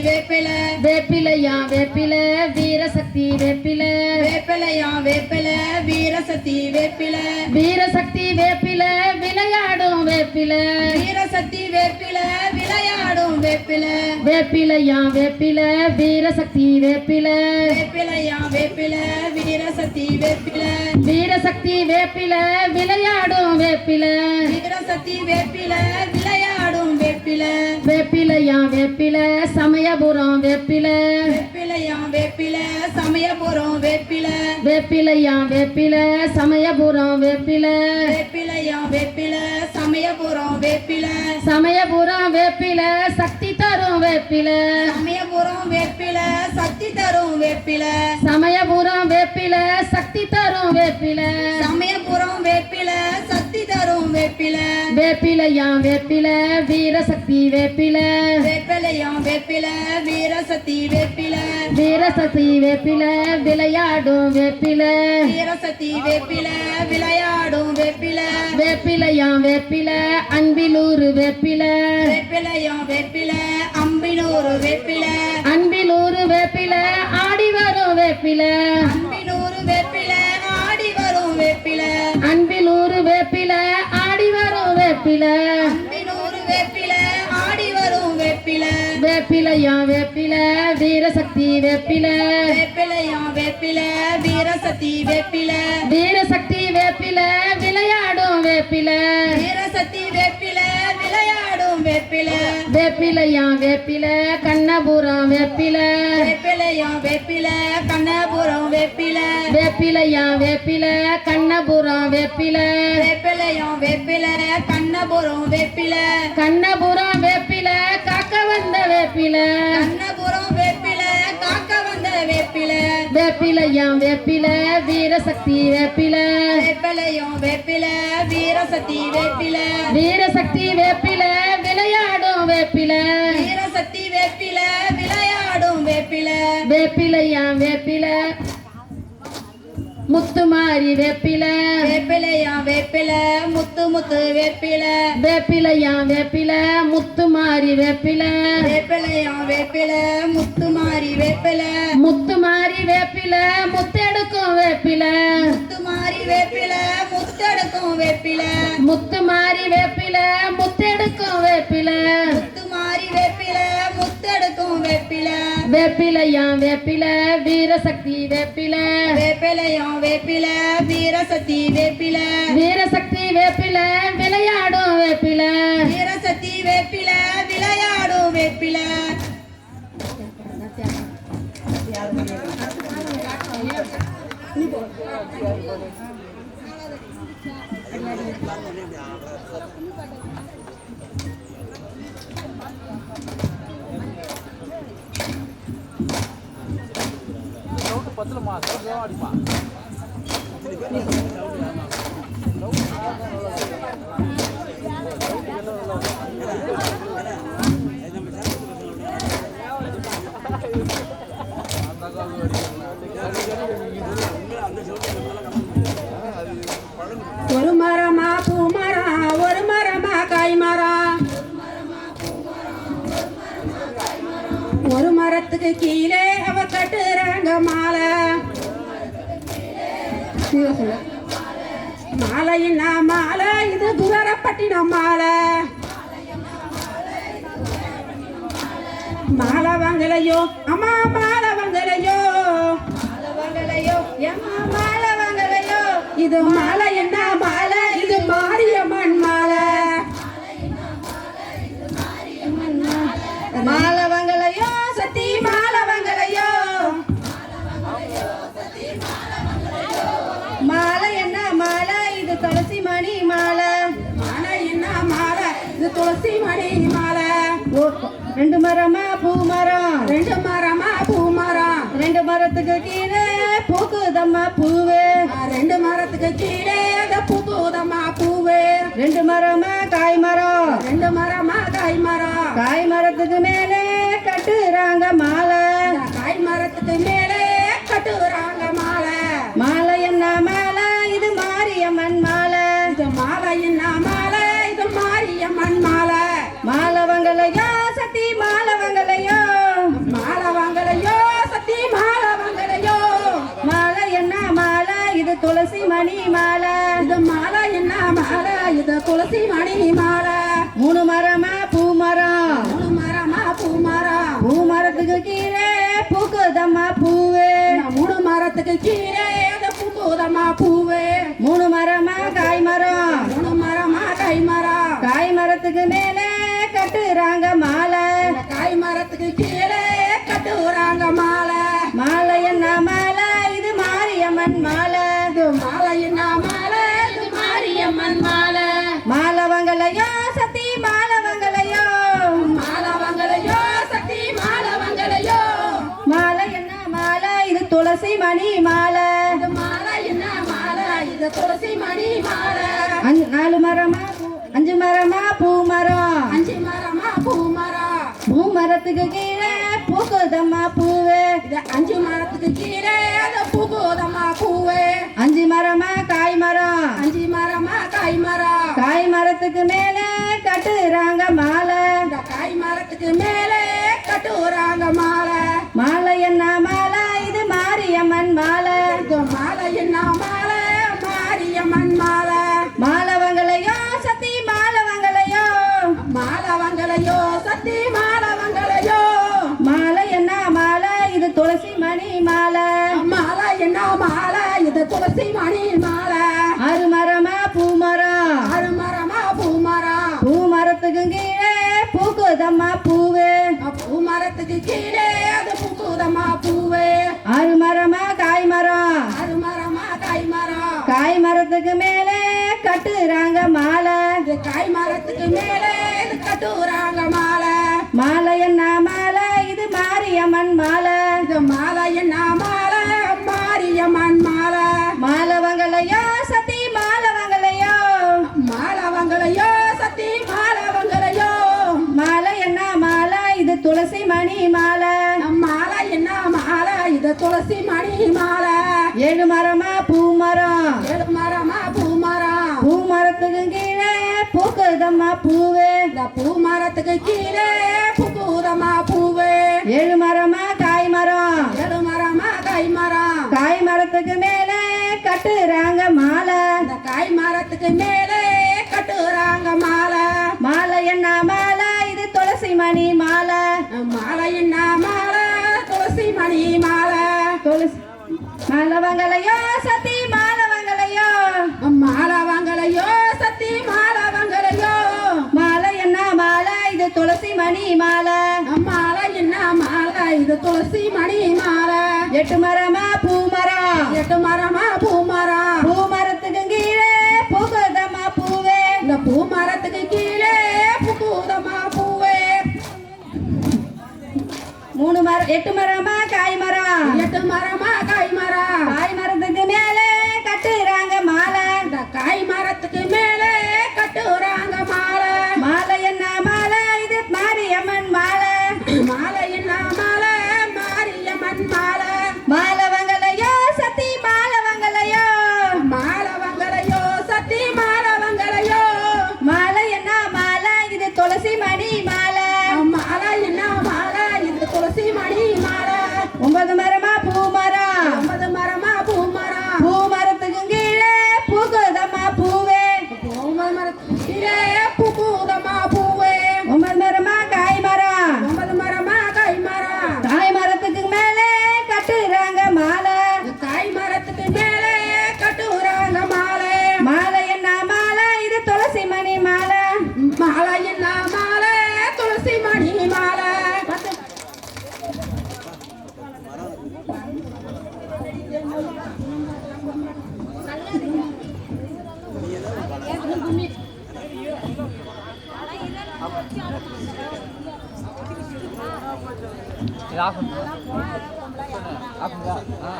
வேப்பில. வேப்பிலையா வேப்பில வீரசக்தி வேப்பில. வேப்பிலையா வேப்பில வீரசக்தி வேப்பில. வீரசக்தி வேப்பில விளையாடும் வேப்பில. வீரசக்தி வேப்பில விளையாடும் வேப்பில. வேப்பிலையா வேப்பில வீரசக்தி வேப்பில. வேப்பிலையா வேப்பில வீரசக்தி வேப்பில. வீரசக்தி வேப்பில விளையாடும் வேப்பில. வீரசக்தி வேப்பில விளையாடும் வேப்பில. வேப்பிலையா வேப்பில. சமயபுரம் வேப்பில. வேப்பிலையா வேப்பில. சமயபுரம் வேப்பில. வேப்பிலையா வேப்பில. சமயபுரம் வேப்பில. வேப்பிலையா வேப்பில. சமயபுரம் வேப்பில. சமயபுரம் வேப்பில. சக்தி தரும் வேப்பில. சமயபுரம் வேப்பில. சக்தி தரும் வேப்பில. சமயபுரம் வேப்பில. சக்தி தரும் வேப்பில. சமயபுரம் வேப்பிலையா வேப்பில வீரசக்தி வேப்பில. வேப்பிலையா வேப்பில வீரசக்தி வேப்பில. வீரசக்தி வேப்பில விளையாடும் வேப்பில. வீரசக்தி வேப்பில விளையாடும் வேப்பில. வேப்பிலையா வேப்பில அன்பிலூர் வேப்பில. வேப்பிலையா வேப்பில அம்பினூர் வேப்பில. அன்பிலூர் வேப்பில ஆடி வரும் வேப்பில. அம்பினூர் வேப்பில வேப்பில. வேப்பில ஆடி வரும் வேப்பில. வேப்பிலையா வேப்பில வீரசக்தி வேப்பில. வேப்பிலையா வேப்பில வீரசக்தி வேப்பில. வீரசக்தி வேப்பில விளையாடும் வேப்பில. வீரசக்தி வேப்பில வேப்பில. வேப்பிலையா வேப்பில கண்ணபுரம் வேப்பில. வேப்பிலையா வேப்பில கண்ணபுரம் வேப்பில. வேப்பிலையா வேப்பில கண்ணபுரம் வேப்பில. வேப்பிலையா வேப்பில கண்ணபுரம் வேப்பில. கண்ணபுரம் வேப்பில காக்க வந்த வேப்பில. கண்ணபுரம் வேப்பில. வேப்பிலையா வேப்பில வீரசக்தி வேப்பில. வேப்பிலையா வேப்பில வீரசக்தி வேப்பில. வீரசக்தி வேப்பில விளையாடும் வேப்பில. வீரசக்தி வேப்பில விளையாடும் வேப்பில. வேப்பிலையா வேப்பில. முத்துமாரி வேப்பில. வேப்பிலையா வேப்பில முத்து முத்து வேப்பில. வேப்பிலையா வேப்பில முத்துமாரி வேப்பில. வேப்பிலையா வேப்பில முத்து மாறி வேப்பில. முத்துமாரி வேப்பில முத்தெடுக்கும் வேப்பில. முத்து மாறி வேப்பில முத்தெடுக்கும் வேப்பில. முத்துமாரி வேப்பில வேப்பிலையா வேப்பில வீரசக்தி வேப்பில. வேப்பிலையா வேப்பில வீரசக்தி வேப்பில. வீரசக்தி வேப்பில விளையாடும் வேப்பில. வீரசக்தி வேப்பில விளையாடும் வேப்பில. ஒரு மரமா பூ மரம் ஒரு மரமா காய் மரம். ஒரு மரத்துக்கு கீழே கட்டுறாங்க மாலை. மாலைன்னா மாலை இது குதிரப்பட்டினம் மாலை. மாலை வாங்கலையோ? அம்மா மாலை வாங்கலையோ? வாங்கலையோ? எம்மா மாலை வாங்கலையோ? இது மாலை என்ன? மாலை ரெண்டு மரமா பூ மரம்? ரெண்டு மரமா பூ மரம். ரெண்டு மரத்துக்கு கீழே பூக்குதம்மா பூவு. ரெண்டு மரத்துக்கு கீழே பூதமா பூவு. ரெண்டு மரமா காய் மரம்? ரெண்டு மரமா காய் மரம். காய் மரத்துக்கு மேலே கட்டுறாங்க மாலை. துளசி மணி மாலை. இது மாலை என்ன? மாலை. இது துளசி மணி மாலை. மூணு மரமா? பூ மரம் மூணு மரமா? பூ மரம் பூ மரத்துக்கு கீழே பூக்குதம்மா பூவு. மூணு மரத்துக்கு கீழே பூக்குதம்மா பூவு. மூணு மரமா? காய் மரம் மூணு மரமா? கை மரம் காய் மரத்துக்கு மேலே கட்டுறாங்க மாலை. காய் மரத்துக்கு கீழே மாலவங்களையோ மாலவங்களையோ மாலவங்களையோ சக்தி மாலவங்களையோ மாலை என்ன மாலை? இது துளசி மணி மாலை. இது மாலை என்ன மாலை? இது துளசி மணி மாலை. அஞ்சு நாலு மரமா? அஞ்சு மரமா? பூ மரம். அஞ்சு மரமா? பூ மரம். பூ மரத்துக்கு பூக்குதம்மா பூவு. இது அஞ்சு மரத்துக்கு கீழே அந்த பூகோதம்மா பூவே. அஞ்சு மரமா காய் மரம் அஞ்சு மரமா காய் மரம் காய் மரத்துக்கு மேலே கட்டுறாங்க மாலை. இந்த காய் மரத்துக்கு மேலே கட்டுறாங்க மாலை. மாலை இது துளசி மணி மாலை. ஆறு மரமா பூ மரம் ஆறு மரமா பூ மரம் பூ மரத்துக்கு கீழே பூக்குதம்மா பூவு. பூ மரத்துக்கு கீழே அது பூக்குதம்மா பூவே. ஆறு மரமா காய் மரம் ஆறு மரமா காய் மரம் காய் மரத்துக்கு மேலே கட்டுறாங்க மாலை. காய் மரத்துக்கு மேலே இது கட்டுறாங்க மாலை. மாலை என்ன மாலை? இது மாரியம்மன் மாலை. இது மாலை என்ன மாலை? மாலவங்களையோ சத்தி மாலவங்களையோ. மாலவங்களையோ சத்தி மாலவங்களையோ. மாலை என்ன மாலை? இது துளசி மணி மாலை. மாலை என்ன மாலை? இது துளசி மணி மாலை. ஏழு மரமா பூ மரம். ஏழு மரமா பூ மரம். பூ மரத்துக்கு கீழே பூக்குதம்மா பூவு. இந்த பூ மரத்துக்கு கீழே பூக்குதம்மா பூவே. ஏழு மரம் மணி மாலை. மாலை என்ன மாலை துளசி மணி மாலை. துளசி மாலவங்களையோ சத்தி மாலவங்களையோ. மாலவங்களையோ சத்தி மாலவங்களையோ. மாலை என்ன மாலை? இது துளசி மணி மாலை. மாலை என்ன மாலை? இது துளசி மணி மாலை. எட்டு மரமா பூ மரம்? எட்டு மரம் எட்டு மரமா காய் மரம்? எட்டு மரமா இது ஆஃப் ஆஃப் ஆ.